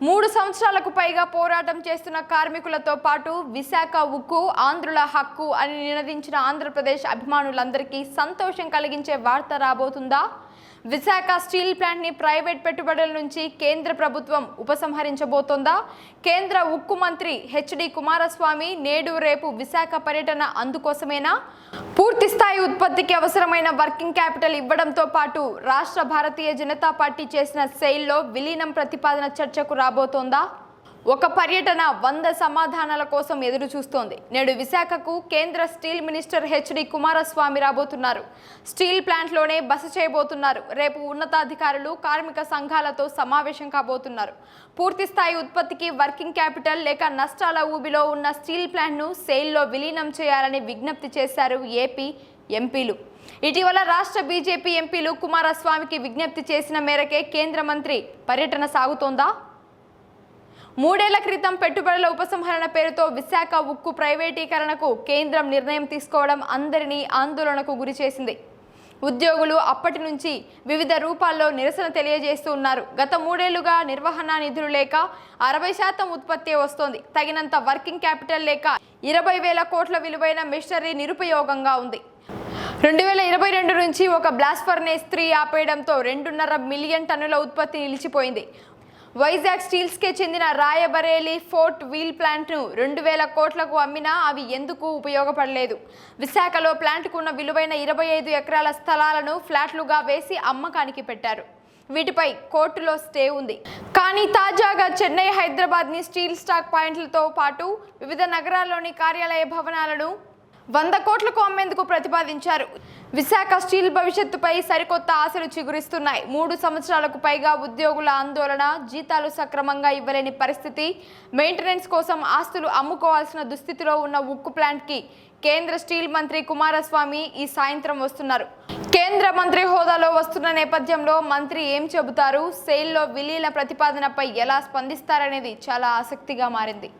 మూడు సంవత్సరాలకు పైగా పోరాటం చేస్తున్న కార్మికులతో పాటు విశాఖ ఉక్కు ఆంధ్రుల హక్కు అని నినదించిన ఆంధ్రప్రదేశ్ అభిమానులందరికీ సంతోషం కలిగించే వార్త రాబోతుందా? విశాఖ స్టీల్ ప్లాంట్ని ప్రైవేట్ పెట్టుబడుల నుంచి కేంద్ర ప్రభుత్వం ఉపసంహరించబోతోందా? కేంద్ర ఉక్కు మంత్రి హెచ్డి కుమారస్వామి నేడు రేపు విశాఖ పర్యటన అందుకోసమేనా? పూర్తి స్థాయి ఉత్పత్తికి అవసరమైన వర్కింగ్ క్యాపిటల్ ఇవ్వడంతో పాటు రాష్ట్ర భారతీయ జనతా పార్టీ చేసిన సెయిల్లో విలీనం ప్రతిపాదన చర్చకు రాబోతోందా? ఒక పర్యటన వంద సమాధానాల కోసం ఎదురు చూస్తోంది. నేడు విశాఖకు కేంద్ర స్టీల్ మినిస్టర్ హెచ్డి కుమారస్వామి రాబోతున్నారు. స్టీల్ ప్లాంట్లోనే బస చేయబోతున్నారు. రేపు ఉన్నతాధికారులు కార్మిక సంఘాలతో సమావేశం కాబోతున్నారు. పూర్తి స్థాయి ఉత్పత్తికి వర్కింగ్ క్యాపిటల్ లేక నష్టాల ఊబిలో ఉన్న స్టీల్ ప్లాంట్ను సెయిల్లో విలీనం చేయాలని విజ్ఞప్తి చేశారు ఏపీ ఎంపీలు. ఇటీవల రాష్ట్ర బీజేపీ ఎంపీలు కుమారస్వామికి విజ్ఞప్తి చేసిన మేరకే కేంద్ర మంత్రి పర్యటన సాగుతోందా? మూడేళ్ళ క్రితం పెట్టుబడుల ఉపసంహరణ పేరుతో విశాఖ ఉక్కు ప్రైవేటీకరణకు కేంద్రం నిర్ణయం తీసుకోవడం అందరినీ ఆందోళనకు గురి చేసింది. ఉద్యోగులు అప్పటి నుంచి వివిధ రూపాల్లో నిరసన తెలియజేస్తూ ఉన్నారు. గత మూడేళ్ళుగా నిర్వహణ నిధులు లేక అరవై శాతం ఉత్పత్తి వస్తోంది. తగినంత వర్కింగ్ క్యాపిటల్ లేక ఇరవై వేల కోట్ల విలువైన మిషనరీ నిరుపయోగంగా ఉంది. రెండు వేల ఇరవై రెండు నుంచి ఒక బ్లాస్ట్ ఫర్నేస్ త్రీ ఆపేయడంతో రెండున్నర మిలియన్ టన్నుల ఉత్పత్తి నిలిచిపోయింది. వైజాగ్ స్టీల్స్కే చెందిన రాయబరేలీ ఫోర్ట్ వీల్ ప్లాంట్ను రెండు వేల కోట్లకు అమ్మినా అవి ఎందుకు ఉపయోగపడలేదు? విశాఖలో ప్లాంట్కు ఉన్న విలువైన ఇరవై ఐదు ఎకరాల స్థలాలను ఫ్లాట్లుగా వేసి అమ్మకానికి పెట్టారు. వీటిపై కోర్టులో స్టే ఉంది. కానీ తాజాగా చెన్నై హైదరాబాద్ని స్టీల్ స్టాక్ పాయింట్లతో పాటు వివిధ నగరాల్లోని కార్యాలయ భవనాలను వంద కోట్లకు అమ్మేందుకు ప్రతిపాదించారు. విశాఖ స్టీల్ భవిష్యత్తుపై సరికొత్త ఆశలు చిగురిస్తున్నాయి. మూడు సంవత్సరాలకు పైగా ఉద్యోగుల ఆందోళన జీతాలు సక్రమంగా ఇవ్వలేని పరిస్థితి. మెయింటెనెన్స్ కోసం ఆస్తులు అమ్ముకోవాల్సిన దుస్థితిలో ఉన్న ఉక్కు ప్లాంట్కి కేంద్ర స్టీల్ మంత్రి కుమారస్వామి ఈ సాయంత్రం వస్తున్నారు. కేంద్ర మంత్రి హోదాలో వస్తున్న నేపథ్యంలో మంత్రి ఏం చెబుతారు? సెయిల్లో విలీన ప్రతిపాదనపై ఎలా స్పందిస్తారనేది చాలా ఆసక్తిగా మారింది.